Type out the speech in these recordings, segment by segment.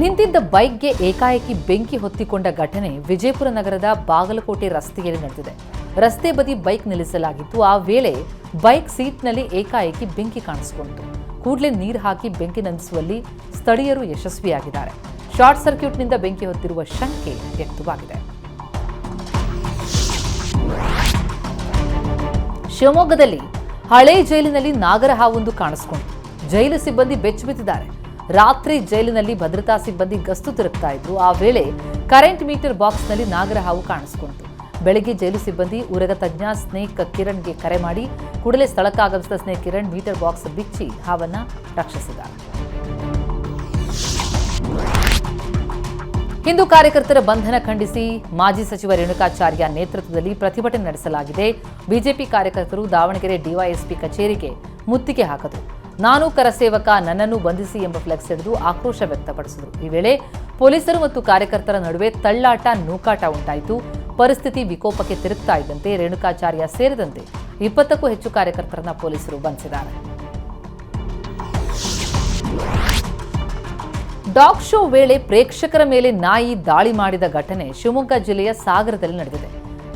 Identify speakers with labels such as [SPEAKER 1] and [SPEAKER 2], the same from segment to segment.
[SPEAKER 1] ನಿಂತಿದ್ದ ಬೈಕ್ಗೆ ಏಕಾಏಕಿ ಬೆಂಕಿ ಹೊತ್ತಿಕೊಂಡ ಘಟನೆ ವಿಜಯಪುರ ನಗರದ ಬಾಗಲಕೋಟೆ ರಸ್ತೆಯಲ್ಲಿ ನಡೆದಿದೆ. ರಸ್ತೆ ಬದಿ ಬೈಕ್ ನಿಲ್ಲಿಸಲಾಗಿತ್ತು. ಆ ವೇಳೆ ಬೈಕ್ ಸೀಟ್ನಲ್ಲಿ ಏಕಾಏಕಿ ಬೆಂಕಿ ಕಾಣಿಸಿಕೊಂಡಿತು ಕೂಡಲೇ ನೀರು ಹಾಕಿ ಬೆಂಕಿ ನಂದಿಸುವಲ್ಲಿ ಸ್ಥಳೀಯರು ಯಶಸ್ವಿಯಾಗಿದ್ದಾರೆ. ಶಾರ್ಟ್ ಸರ್ಕ್ಯೂಟ್ನಿಂದ ಬೆಂಕಿ ಹೊತ್ತಿರುವ ಶಂಕೆ ವ್ಯಕ್ತವಾಗಿದೆ. ಶಿವಮೊಗ್ಗದಲ್ಲಿ ಹಳೆ ಜೈಲಿನಲ್ಲಿ ನಾಗರಹಾವೊಂದು ಕಾಣಿಸಿಕೊಂಡಿತು ಜೈಲು ಸಿಬ್ಬಂದಿ ಬೆಚ್ಚಿಬಿದ್ದಿದ್ದಾರೆ. ರಾತ್ರಿ ಜೈಲಿನಲ್ಲಿ ಭದ್ರತಾ ಸಿಬ್ಬಂದಿ ಗಸ್ತು ತಿರುಗ್ತಾ ಇದ್ರು. ಆ ವೇಳೆ ಕರೆಂಟ್ ಮೀಟರ್ ಬಾಕ್ಸ್ನಲ್ಲಿ ನಾಗರಹಾವು ಕಾಣಿಸಿಕೊಂಡಿತು ಬೆಳಗ್ಗೆ ಜೈಲು ಸಿಬ್ಬಂದಿ ಉರಗ ತಜ್ಞ ಸ್ನೇಕ್ ಕಿರಣ್ಗೆ ಕರೆ ಮಾಡಿ ಕೂಡಲೇ ಸ್ಥಳಕ್ಕಾಗಮಿಸಿದ ಸ್ನೇಕ್ ಕಿರಣ್ ಮೀಟರ್ ಬಾಕ್ಸ್ ಬಿಚ್ಚಿ ಹಾವನ್ನ ರಕ್ಷಿಸಿದ ಹಿಂದೂ ಕಾರ್ಯಕರ್ತರ ಬಂಧನ ಖಂಡಿಸಿ ಮಾಜಿ ಸಚಿವ ರೇಣುಕಾಚಾರ್ಯ ನೇತೃತ್ವದಲ್ಲಿ ಪ್ರತಿಭಟನೆ ನಡೆಸಲಾಗಿದೆ. ಬಿಜೆಪಿ ಕಾರ್ಯಕರ್ತರು ದಾವಣಗೆರೆ ಡಿವೈಎಸ್ಪಿ ಕಚೇರಿಗೆ ಮುತ್ತಿಗೆ ಹಾಕಿದರು. ನಾನು ಕರಸೇವಕ, ನನ್ನನ್ನು ಬಂಧಿಸಿ ಎಂಬ ಫ್ಲೆಕ್ಸ್ ಹಿಡಿದು ಆಕ್ರೋಶ ವ್ಯಕ್ತಪಡಿಸಿದರು. ಈ ವೇಳೆ ಪೊಲೀಸರು ಮತ್ತು ಕಾರ್ಯಕರ್ತರ ನಡುವೆ ತಳ್ಳಾಟ, ನೂಕಾಟ ಉಂಟಾಯಿತು. ಪರಿಸ್ಥಿತಿ ವಿಕೋಪಕ್ಕೆ ತಿರುಗ್ತಾ ಇದ್ದಂತೆ ರೇಣುಕಾಚಾರ್ಯ ಸೇರಿದಂತೆ ಇಪ್ಪತ್ತಕ್ಕೂ ಹೆಚ್ಚು ಕಾರ್ಯಕರ್ತರನ್ನ ಪೊಲೀಸರು ಬಂಧಿಸಿದ್ದಾರೆ. ಡಾಗ್ ಶೋ ವೇಳೆ ಪ್ರೇಕ್ಷಕರ ಮೇಲೆ ನಾಯಿ ದಾಳಿ ಮಾಡಿದ ಘಟನೆ ಶಿವಮೊಗ್ಗ ಜಿಲ್ಲೆಯ ಸಾಗರದಲ್ಲಿ ನಡೆದಿದೆ.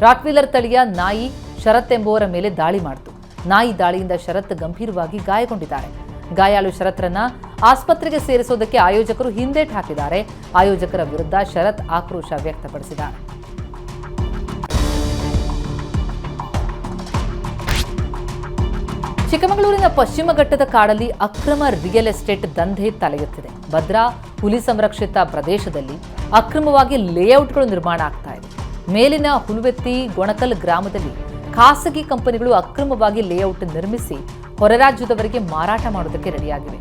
[SPEAKER 1] ರಾಟ್ವೀಲರ್ ತಳಿಯ ನಾಯಿ ಶರತ್ ಎಂಬುವರ ಮೇಲೆ ದಾಳಿ ಮಾಡಿತು. ನಾಯಿ ದಾಳಿಯಿಂದ ಶರತ್ ಗಂಭೀರವಾಗಿ ಗಾಯಗೊಂಡಿದ್ದಾರೆ. ಗಾಯಾಳು ಶರತ್ರನ್ನ ಆಸ್ಪತ್ರೆಗೆ ಸೇರಿಸೋದಕ್ಕೆ ಆಯೋಜಕರು ಹಿಂದೇಟ್ ಹಾಕಿದ್ದಾರೆ. ಆಯೋಜಕರ ವಿರುದ್ಧ ಶರತ್ ಆಕ್ರೋಶ ವ್ಯಕ್ತಪಡಿಸಿದ್ದಾರೆ. ಚಿಕ್ಕಮಗಳೂರಿನ ಪಶ್ಚಿಮ ಘಟ್ಟದ ಕಾಡಲ್ಲಿ ಅಕ್ರಮ ರಿಯಲ್ ಎಸ್ಟೇಟ್ ದಂಧೆ ತಲೆಯುತ್ತಿದೆ. ಭದ್ರಾ ಹುಲಿ ಸಂರಕ್ಷಿತ ಪ್ರದೇಶದಲ್ಲಿ ಅಕ್ರಮವಾಗಿ ಲೇಔಟ್ಗಳು ನಿರ್ಮಾಣ ಆಗ್ತಾ ಇದೆ. ಮೇಲಿನ ಹುಲುವೆತ್ತಿ ಗೊಣಕಲ್ ಗ್ರಾಮದಲ್ಲಿ ಖಾಸಗಿ ಕಂಪನಿಗಳು ಅಕ್ರಮವಾಗಿ ಲೇಔಟ್ ನಿರ್ಮಿಸಿ ಹೊರ ರಾಜ್ಯದವರಿಗೆ ಮಾರಾಟ ಮಾಡುವುದಕ್ಕೆ ರೆಡಿಯಾಗಿವೆ.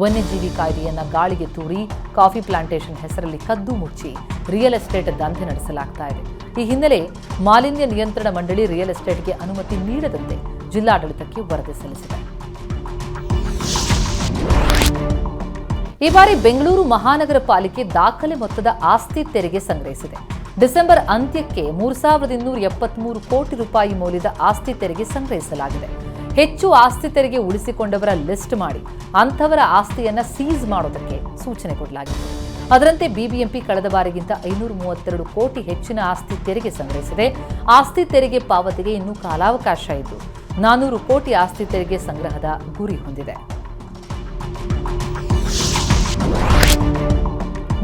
[SPEAKER 1] ವನ್ಯಜೀವಿ ಕಾಯ್ದೆಯನ್ನ ಗಾಳಿಗೆ ತೂರಿ, ಕಾಫಿ ಪ್ಲಾಂಟೇಶನ್ ಹೆಸರಲ್ಲಿ ಕದ್ದು ಮುಚ್ಚಿ ರಿಯಲ್ ಎಸ್ಟೇಟ್ ದಂಧೆ ನಡೆಸಲಾಗ್ತಾ ಇದೆ. ಈ ಹಿನ್ನೆಲೆ ಮಾಲಿನ್ಯ ನಿಯಂತ್ರಣ ಮಂಡಳಿ ರಿಯಲ್ ಎಸ್ಟೇಟ್ಗೆ ಅನುಮತಿ ನೀಡದಂತೆ ಜಿಲ್ಲಾಡಳಿತಕ್ಕೆ ವರದಿ ಸಲ್ಲಿಸಿದೆ. ಈ ಬಾರಿ ಬೆಂಗಳೂರು ಮಹಾನಗರ ಪಾಲಿಕೆ ದಾಖಲೆ ಮೊತ್ತದ ಆಸ್ತಿ ತೆರಿಗೆ ಸಂಗ್ರಹಿಸಿದೆ. ಡಿಸೆಂಬರ್ ಅಂತ್ಯಕ್ಕೆ ಮೂರು ಸಾವಿರದ ಇನ್ನೂರ ಎಪ್ಪತ್ಮೂರು ಕೋಟಿ ರೂಪಾಯಿ ಮೌಲ್ಯದ ಆಸ್ತಿ ತೆರಿಗೆ ಸಂಗ್ರಹಿಸಲಾಗಿದೆ. ಹೆಚ್ಚು ಆಸ್ತಿ ತೆರಿಗೆ ಉಳಿಸಿಕೊಂಡವರ ಲಿಸ್ಟ್ ಮಾಡಿ, ಅಂಥವರ ಆಸ್ತಿಯನ್ನ ಸೀಸ್ ಮಾಡೋದಕ್ಕೆ ಸೂಚನೆ ಕೊಡಲಾಗಿದೆ. ಅದರಂತೆ ಬಿಬಿಎಂಪಿ ಕಳೆದ ಬಾರಿಗಿಂತ ಐನೂರ ಮೂವತ್ತೆರಡು ಕೋಟಿ ಹೆಚ್ಚಿನ ಆಸ್ತಿ ತೆರಿಗೆ ಸಂಗ್ರಹಿಸಿದೆ. ಆಸ್ತಿ ತೆರಿಗೆ ಪಾವತಿಗೆ ಇನ್ನೂ ಕಾಲಾವಕಾಶ ಇದ್ದು, ನಾನೂರು ಕೋಟಿ ಆಸ್ತಿ ತೆರಿಗೆ ಸಂಗ್ರಹದ ಗುರಿ ಹೊಂದಿದೆ.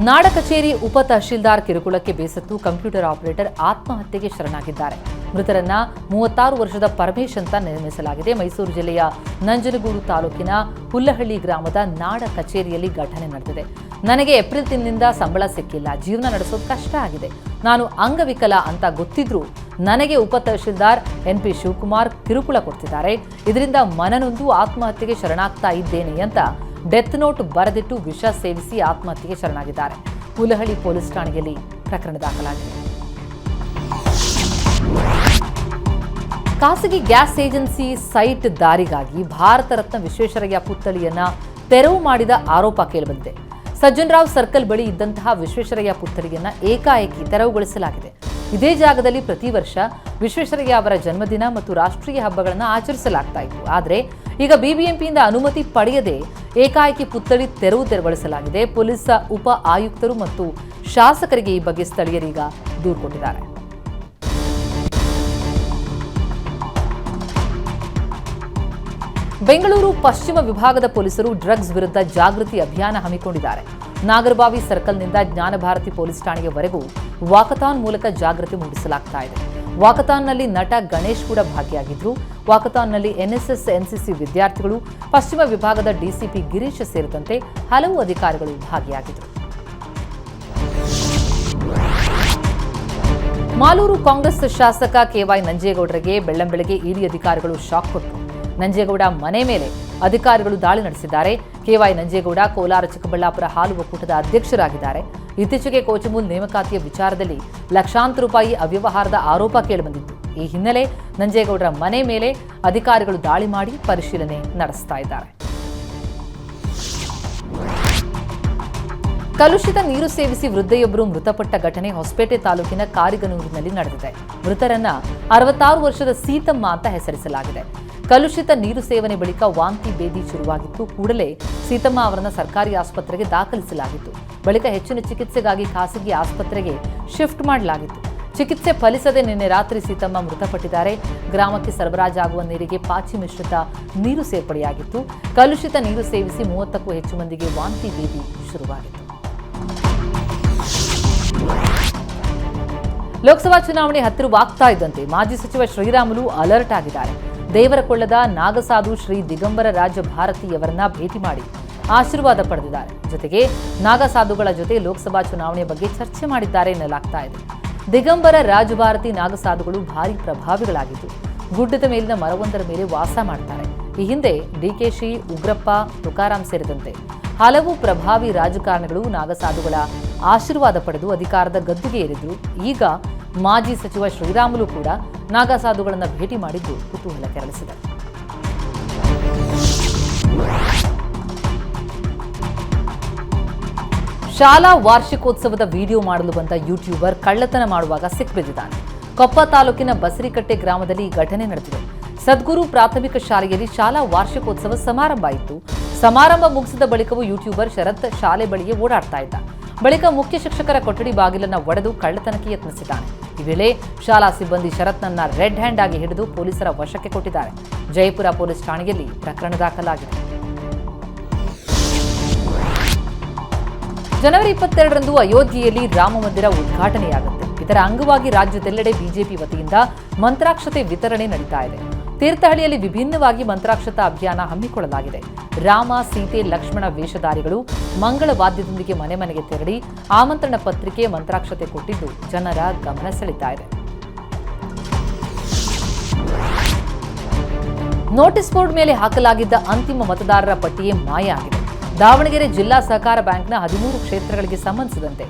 [SPEAKER 1] ನಾಡ ಕಚೇರಿ ಉಪ ತಹಶೀಲ್ದಾರ್ ಕಿರುಕುಳಕ್ಕೆ ಬೇಸತ್ತು ಕಂಪ್ಯೂಟರ್ ಆಪರೇಟರ್ ಆತ್ಮಹತ್ಯೆಗೆ ಶರಣಾಗಿದ್ದಾರೆ. ಮೃತರನ್ನ ಮೂವತ್ತಾರು ವರ್ಷದ ಪರಮೇಶ್ ಅಂತ ನಿರ್ಮಿಸಲಾಗಿದೆ. ಮೈಸೂರು ಜಿಲ್ಲೆಯ ನಂಜನಗೂಡು ತಾಲೂಕಿನ ಹುಲ್ಲಹಳ್ಳಿ ಗ್ರಾಮದ ನಾಡ ಕಚೇರಿಯಲ್ಲಿ ಘಟನೆ ನಡೆದಿದೆ. ನನಗೆ ಏಪ್ರಿಲ್ ತಿಂಗಳಿಂದ ಸಂಬಳ ಸಿಕ್ಕಿಲ್ಲ. ಜೀವನ ನಡೆಸೋದು ಕಷ್ಟ ಆಗಿದೆ. ನಾನು ಅಂಗವಿಕಲ ಅಂತ ಗೊತ್ತಿದ್ರು ನನಗೆ ಉಪ ತಹಶೀಲ್ದಾರ್ ಎನ್ ಪಿ ಶಿವಕುಮಾರ್ ಕಿರುಕುಳ ಕೊಡ್ತಿದ್ದಾರೆ. ಇದರಿಂದ ಮನನೊಂದು ಆತ್ಮಹತ್ಯೆಗೆ ಶರಣಾಗ್ತಾ ಇದ್ದೇನೆ ಅಂತ ಡೆತ್ ನೋಟ್ ಬರೆದಿಟ್ಟು ವಿಷ ಸೇವಿಸಿ ಆತ್ಮಹತ್ಯೆಗೆ ಶರಣಾಗಿದ್ದಾರೆ. ಹುಲಹಳ್ಳಿ ಪೊಲೀಸ್ ಠಾಣೆಯಲ್ಲಿ ಪ್ರಕರಣ ದಾಖಲಾಗಿದೆ. ಖಾಸಗಿ ಗ್ಯಾಸ್ ಏಜೆನ್ಸಿ ಸೈಟ್ ದಾರಿಗಾಗಿ ಭಾರತ ರತ್ನ ವಿಶ್ವೇಶ್ವರಯ್ಯ ಪುತ್ಥಳಿಯನ್ನ ತೆರವು ಮಾಡಿದ ಆರೋಪ ಕೇಳಿಬಂದಿದೆ. ಸಜ್ಜನರಾವ್ ಸರ್ಕಲ್ ಬಳಿ ಇದ್ದಂತಹ ವಿಶ್ವೇಶ್ವರಯ್ಯ ಪುತ್ಥಳಿಯನ್ನ ಏಕಾಏಕಿ ತೆರವುಗೊಳಿಸಲಾಗಿದೆ. ಇದೇ ಜಾಗದಲ್ಲಿ ಪ್ರತಿ ವರ್ಷ ವಿಶ್ವೇಶ್ವರಯ್ಯ ಅವರ ಜನ್ಮದಿನ ಮತ್ತು ರಾಷ್ಟ್ರೀಯ ಹಬ್ಬಗಳನ್ನು ಆಚರಿಸಲಾಗ್ತಾ ಇತ್ತು. ಆದರೆ ಈಗ ಬಿಬಿಎಂಪಿಯಿಂದ ಅನುಮತಿ ಪಡೆಯದೆ ಏಕಾಏಕಿ ಪುತ್ಥಳಿ ತೆರವು ತೆರವುಗೊಳಿಸಲಾಗಿದೆ ಪೊಲೀಸ್, ಉಪ ಆಯುಕ್ತರು ಮತ್ತು ಶಾಸಕರಿಗೆ ಈ ಬಗ್ಗೆ ಸ್ಥಳೀಯರೀಗ ದೂರು ಕೊಟ್ಟಿದ್ದಾರೆ. ಬೆಂಗಳೂರು ಪಶ್ಚಿಮ ವಿಭಾಗದ ಪೊಲೀಸರು ಡ್ರಗ್ಸ್ ವಿರುದ್ಧ ಜಾಗೃತಿ ಅಭಿಯಾನ ಹಮ್ಮಿಕೊಂಡಿದ್ದಾರೆ. ನಾಗರಬಾವಿ ಸರ್ಕಲ್ನಿಂದ ಜ್ಞಾನಭಾರತಿ ಪೊಲೀಸ್ ಠಾಣೆಯವರೆಗೂ ವಾಕಥಾನ್ ಮೂಲಕ ಜಾಗೃತಿ ಮೂಡಿಸಲಾಗ್ತಾ ಇದೆ. ವಾಕಥಾನ್ನಲ್ಲಿ ನಟ ಗಣೇಶ್ ಕೂಡ ಭಾಗಿಯಾಗಿದ್ರು. ವಾಕಥಾನ್ನಲ್ಲಿ ಎನ್ಎಸ್ಎಸ್, ಎನ್ಸಿಸಿ ವಿದ್ಯಾರ್ಥಿಗಳು, ಪಶ್ಚಿಮ ವಿಭಾಗದ ಡಿಸಿಪಿ ಗಿರೀಶ್ ಸೇರಿದಂತೆ ಹಲವು ಅಧಿಕಾರಿಗಳು ಭಾಗಿಯಾಗಿದ್ದರು ಮಾಲೂರು ಕಾಂಗ್ರೆಸ್ ಶಾಸಕ ಕೆವೈ ನಂಜೇಗೌಡರಿಗೆ ಬೆಳ್ಳಂಬೆಳಗ್ಗೆ ಇಡಿ ಅಧಿಕಾರಿಗಳು ಶಾಕ್ ಕೊಟ್ಟರು ನಂಜೇಗೌಡ ಮನೆ ಮೇಲೆ ಅಧಿಕಾರಿಗಳು ದಾಳಿ ನಡೆಸಿದ್ದಾರೆ. ಕೆವೈ ನಂಜೇಗೌಡ, ಕೋಲಾರ ಚಿಕ್ಕಬಳ್ಳಾಪುರ ಹಾಲು ಒಕ್ಕೂಟದ ಅಧ್ಯಕ್ಷರಾಗಿದ್ದಾರೆ. ಇತ್ತೀಚೆಗೆ ಕೋಚಮೂಲ್ ನೇಮಕಾತಿಯ ವಿಚಾರದಲ್ಲಿ ಲಕ್ಷಾಂತರ ರೂಪಾಯಿ ಅವ್ಯವಹಾರದ ಆರೋಪ ಕೇಳಿಬಂದಿತ್ತು. ಈ ಹಿನ್ನೆಲೆ ನಂಜೇಗೌಡರ ಮನೆ ಮೇಲೆ ಅಧಿಕಾರಿಗಳು ದಾಳಿ ಮಾಡಿ ಪರಿಶೀಲನೆ ನಡೆಸ್ತಾ ಇದ್ದಾರೆ. ಕಲುಷಿತ ನೀರು ಸೇವಿಸಿ ವೃದ್ಧೆಯೊಬ್ಬರು ಮೃತಪಟ್ಟ ಘಟನೆ ಹೊಸಪೇಟೆ ತಾಲೂಕಿನ ಕಾರಿಗನೂರಿನಲ್ಲಿ ನಡೆದಿದೆ. ಮೃತರನ್ನ ಅರವತ್ತಾರು ವರ್ಷದ ಸೀತಮ್ಮ ಅಂತ ಹೆಸರಿಸಲಾಗಿದೆ. ಕಲುಷಿತ ನೀರು ಸೇವನೆ ಬಳಿಕ ವಾಂತಿ ಬೇದಿ ಶುರುವಾಗಿತ್ತು. ಕೂಡಲೇ ಸೀತಮ್ಮ ಅವರನ್ನು ಸರ್ಕಾರಿ ಆಸ್ಪತ್ರೆಗೆ ದಾಖಲಿಸಲಾಗಿತ್ತು. ಬಳಿಕ ಹೆಚ್ಚಿನ ಚಿಕಿತ್ಸೆಗಾಗಿ ಖಾಸಗಿ ಆಸ್ಪತ್ರೆಗೆ ಶಿಫ್ಟ್ ಮಾಡಲಾಗಿತ್ತು. ಚಿಕಿತ್ಸೆ ಫಲಿಸದೆ ನಿನ್ನೆ ರಾತ್ರಿ ಸೀತಮ್ಮ ಮೃತಪಟ್ಟಿದ್ದಾರೆ. ಗ್ರಾಮಕ್ಕೆ ಸರಬರಾಜಾಗುವ ನೀರಿಗೆ ಪಾಚಿ ಮಿಶ್ರಿತ ನೀರು ಸೇರ್ಪಡೆಯಾಗಿತ್ತು. ಕಲುಷಿತ ನೀರು ಸೇವಿಸಿ ಮೂವತ್ತಕ್ಕೂ ಹೆಚ್ಚು ಮಂದಿಗೆ ವಾಂತಿ ಬೇದಿ ಶುರುವಾಗಿತ್ತು. ಲೋಕಸಭಾ ಚುನಾವಣೆ ಹತ್ತಿರವಾಗ್ತಾ ಇದ್ದಂತೆ ಮಾಜಿ ಸಚಿವ ಶ್ರೀರಾಮುಲು ಅಲರ್ಟ್ ಆಗಿದ್ದಾರೆ. ದೇವರಕೊಳ್ಳದ ನಾಗಸಾಧು ಶ್ರೀ ದಿಗಂಬರ ರಾಜ ಭಾರತಿಯವರನ್ನ ಭೇಟಿ ಮಾಡಿ ಆಶೀರ್ವಾದ ಪಡೆದಿದ್ದಾರೆ. ಜೊತೆಗೆ ನಾಗಸಾಧುಗಳ ಜೊತೆ ಲೋಕಸಭಾ ಚುನಾವಣೆಯ ಬಗ್ಗೆ ಚರ್ಚೆ ಮಾಡಿದ್ದಾರೆ ಎನ್ನಲಾಗ್ತಾ ಇದೆ. ದಿಗಂಬರ ರಾಜಭಾರತಿ ನಾಗಸಾಧುಗಳು ಭಾರಿ ಪ್ರಭಾವಿಗಳಾಗಿದ್ದು, ಗುಡ್ಡದ ಮೇಲಿನ ಮರವೊಂದರ ಮೇಲೆ ವಾಸ ಮಾಡ್ತಾರೆ. ಈ ಹಿಂದೆ ಡಿಕೆಶಿ ಉಗ್ರಪ್ಪ ತುಕಾರಾಂ ಸೇರಿದಂತೆ ಹಲವು ಪ್ರಭಾವಿ ರಾಜಕಾರಣಿಗಳು ನಾಗಸಾಧುಗಳ ಆಶೀರ್ವಾದ ಪಡೆದು ಅಧಿಕಾರದ ಗದ್ದುಗೆ ಏರಿದ್ರು. ಈಗ ಮಾಜಿ ಸಚಿವ ಶ್ರೀರಾಮುಲು ಕೂಡ ನಾಗಸಾಧುಗಳನ್ನು ಭೇಟಿ ಮಾಡಿದ್ದು ಕುತೂಹಲ ಕೆರಳಿಸಿದೆ. ಶಾಲಾ ವಾರ್ಷಿಕೋತ್ಸವದ ವಿಡಿಯೋ ಮಾಡಲು ಬಂದ ಯೂಟ್ಯೂಬರ್ ಕಳ್ಳತನ ಮಾಡುವಾಗ ಸಿಕ್ಬಿದ್ದಿದ್ದಾನೆ. ಕೊಪ್ಪ ತಾಲೂಕಿನ ಬಸರಿಕಟ್ಟೆ ಗ್ರಾಮದಲ್ಲಿ ಈ ಘಟನೆ ನಡೆದಿದೆ. ಸದ್ಗುರು ಪ್ರಾಥಮಿಕ ಶಾಲೆಯಲ್ಲಿ ಶಾಲಾ ವಾರ್ಷಿಕೋತ್ಸವ ಸಮಾರಂಭ ಇತ್ತು ಸಮಾರಂಭ ಮುಗಿಸಿದ ಬಳಿಕವೂ ಯೂಟ್ಯೂಬರ್ ಶರತ್ ಶಾಲೆ ಬಳಿಯೇ ಓಡಾಡ್ತಾ ಇದ್ದ. ಬಳಿಕ ಮುಖ್ಯ ಶಿಕ್ಷಕರ ಕೊಠಡಿ ಬಾಗಿಲನ್ನು ಒಡೆದು ಕಳ್ಳತನಕ್ಕೆ ಯತ್ನಿಸಿದ್ದಾನೆ. ಈ ವೇಳೆ ಶಾಲಾ ಸಿಬ್ಬಂದಿ ಶರತ್ನನ್ನ ರೆಡ್ ಹ್ಯಾಂಡ್ ಆಗಿ ಹಿಡಿದು ಪೊಲೀಸರ ವಶಕ್ಕೆ ಕೊಟ್ಟಿದ್ದಾರೆ. ಜಯಪುರ ಪೊಲೀಸ್ ಠಾಣೆಯಲ್ಲಿ ಪ್ರಕರಣ ದಾಖಲಾಗಿದೆ. ಜನವರಿ ಇಪ್ಪತ್ತೆರಡರಂದು ಅಯೋಧ್ಯೆಯಲ್ಲಿ ರಾಮ ಮಂದಿರ ಉದ್ಘಾಟನೆಯಾಗುತ್ತೆ. ಇದರ ಅಂಗವಾಗಿ ರಾಜ್ಯದೆಲ್ಲೆಡೆ ಬಿಜೆಪಿ ವತಿಯಿಂದ ಮಂತ್ರಾಕ್ಷತೆ ವಿತರಣೆ ನಡೀತಾ ಇದೆ. ತೀರ್ಥಹಳ್ಳಿಯಲ್ಲಿ ವಿಭಿನ್ನವಾಗಿ ಮಂತ್ರಾಕ್ಷತಾ ಅಭಿಯಾನ ಹಮ್ಮಿಕೊಳ್ಳಲಾಗಿದೆ. ರಾಮ, ಸೀತೆ, ಲಕ್ಷ್ಮಣ ವೇಷಧಾರಿಗಳು ಮಂಗಳ ವಾದ್ಯದೊಂದಿಗೆ ಮನೆ ಮನೆಗೆ ತೆರಳಿ ಆಮಂತ್ರಣ ಪತ್ರಿಕೆ ಮಂತ್ರಾಕ್ಷತೆ ಕೊಟ್ಟಿದ್ದು ಜನರ ಗಮನ ಸೆಳೀತಾ ಇದೆ. ನೋಟಿಸ್ ಬೋರ್ಡ್ ಮೇಲೆ ಹಾಕಲಾಗಿದ್ದ ಅಂತಿಮ ಮತದಾರರ ಪಟ್ಟಿಯೇ ಮಾಯ ಆಗಿದೆ. ದಾವಣಗೆರೆ ಜಿಲ್ಲಾ ಸಹಕಾರ ಬ್ಯಾಂಕ್ನ ಹದಿಮೂರು ಕ್ಷೇತ್ರಗಳಿಗೆ ಸಂಬಂಧಿಸಿದಂತೆ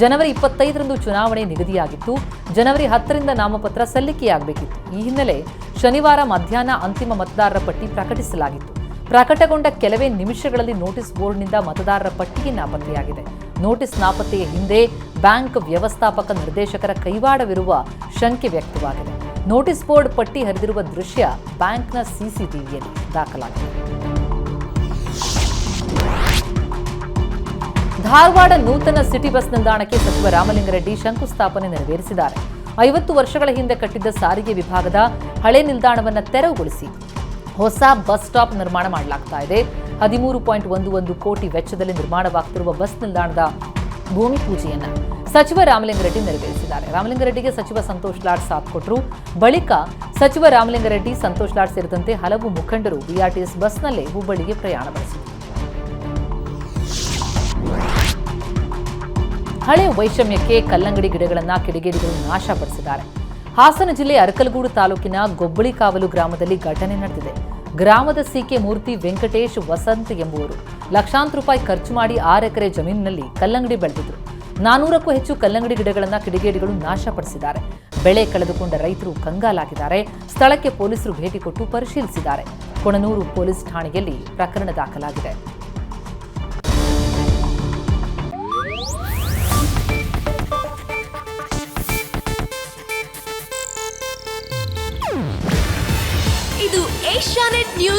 [SPEAKER 1] ಜನವರಿ ಇಪ್ಪತ್ತೈದರಂದು ಚುನಾವಣೆ ನಿಗದಿಯಾಗಿತ್ತು. ಜನವರಿ ಹತ್ತರಿಂದ ನಾಮಪತ್ರ ಸಲ್ಲಿಕೆಯಾಗಬೇಕಿತ್ತು. ಈ ಹಿನ್ನೆಲೆ ಶನಿವಾರ ಮಧ್ಯಾಹ್ನ ಅಂತಿಮ ಮತದಾರರ ಪಟ್ಟಿ ಪ್ರಕಟಿಸಲಾಗಿತ್ತು. ಪ್ರಕಟಗೊಂಡ ಕೆಲವೇ ನಿಮಿಷಗಳಲ್ಲಿ ನೋಟಿಸ್ ಬೋರ್ಡ್ನಿಂದ ಮತದಾರರ ಪಟ್ಟಿಗೆ ನಾಪತ್ತೆಯಾಗಿದೆ. ನೋಟಿಸ್ ನಾಪತ್ತೆಯ ಹಿಂದೆ ಬ್ಯಾಂಕ್ ವ್ಯವಸ್ಥಾಪಕ ನಿರ್ದೇಶಕರ ಕೈವಾಡವಿರುವ ಶಂಕೆ ವ್ಯಕ್ತವಾಗಿದೆ. ನೋಟಿಸ್ ಬೋರ್ಡ್ ಪಟ್ಟಿ ಹರಿದಿರುವ ದೃಶ್ಯ ಬ್ಯಾಂಕ್ನ ಸಿಸಿಟಿವಿಯಲ್ಲಿ ದಾಖಲಾಗಿದೆ. ಧಾರವಾಡ ನೂತನ ಸಿಟಿ ಬಸ್ ನಿಲ್ದಾಣಕ್ಕೆ ಸಚಿವ ರಾಮಲಿಂಗರೆಡ್ಡಿ ಶಂಕುಸ್ಥಾಪನೆ ನೆರವೇರಿಸಿದ್ದಾರೆ. ಐವತ್ತು ವರ್ಷಗಳ ಹಿಂದೆ ಕಟ್ಟಿದ್ದ ಸಾರಿಗೆ ವಿಭಾಗದ ಹಳೆ ನಿಲ್ದಾಣವನ್ನು ತೆರವುಗೊಳಿಸಿ ಹೊಸ ಬಸ್ ಸ್ಟಾಪ್ ನಿರ್ಮಾಣ ಮಾಡಲಾಗ್ತಾ ಇದೆ. ಹದಿಮೂರು ಪಾಯಿಂಟ್ ಒಂದು ಒಂದು ಕೋಟಿ ವೆಚ್ಚದಲ್ಲಿ ನಿರ್ಮಾಣವಾಗ್ತಿರುವ ಬಸ್ ನಿಲ್ದಾಣದ ಭೂಮಿ ಪೂಜೆಯನ್ನು ಸಚಿವ ರಾಮಲಿಂಗರೆಡ್ಡಿ ನೆರವೇರಿಸಿದ್ದಾರೆ. ರಾಮಲಿಂಗರೆಡ್ಡಿಗೆ ಸಚಿವ ಸಂತೋಷ್ ಲಾಡ್ ಸಾಥ್ ಕೊಟ್ಟರು ಬಳಿಕ ಸಚಿವ ರಾಮಲಿಂಗರೆಡ್ಡಿ ಸಂತೋಷ್ ಲಾಡ್ ಸೇರಿದಂತೆ ಹಲವು ಮುಖಂಡರು ಬಿಆರ್ಟಿಎಸ್ ಬಸ್ನಲ್ಲೇ ಹುಬ್ಬಳ್ಳಿಗೆ ಪ್ರಯಾಣ ಬೆಳೆಸಿದರು. ಹಳೆ ವೈಷಮ್ಯಕ್ಕೆ ಕಲ್ಲಂಗಡಿ ಗಿಡಗಳನ್ನು ಕಿಡಿಗೇಡಿಗಳು ನಾಶಪಡಿಸಿದ್ದಾರೆ. ಹಾಸನ ಜಿಲ್ಲೆ ಅರಕಲಗೂಡು ತಾಲೂಕಿನ ಗೊಬ್ಬಳಿಕಾವಲು ಗ್ರಾಮದಲ್ಲಿ ಘಟನೆ ನಡೆದಿದೆ. ಗ್ರಾಮದ ಸಿಕೆ ಮೂರ್ತಿ ವೆಂಕಟೇಶ್ ವಸಂತ್ ಎಂಬುವರು. ಲಕ್ಷಾಂತರ ರೂಪಾಯಿ ಖರ್ಚು ಮಾಡಿ ಆರು ಎಕರೆ ಜಮೀನಿನಲ್ಲಿ ಕಲ್ಲಂಗಡಿ ಬೆಳೆದಿದ್ರು. ನಾನೂರಕ್ಕೂ ಹೆಚ್ಚು ಕಲ್ಲಂಗಡಿ ಗಿಡಗಳನ್ನು ಕಿಡಿಗೇಡಿಗಳು ನಾಶಪಡಿಸಿದ್ದಾರೆ. ಬೆಳೆ ಕಳೆದುಕೊಂಡ ರೈತರು ಕಂಗಾಲಾಗಿದ್ದಾರೆ. ಸ್ಥಳಕ್ಕೆ ಪೊಲೀಸರು ಭೇಟಿ ಕೊಟ್ಟು ಪರಿಶೀಲಿಸಿದ್ದಾರೆ. ಕೊಣನೂರು ಪೊಲೀಸ್ ಠಾಣೆಯಲ್ಲಿ ಪ್ರಕರಣ ದಾಖಲಾಗಿದೆ.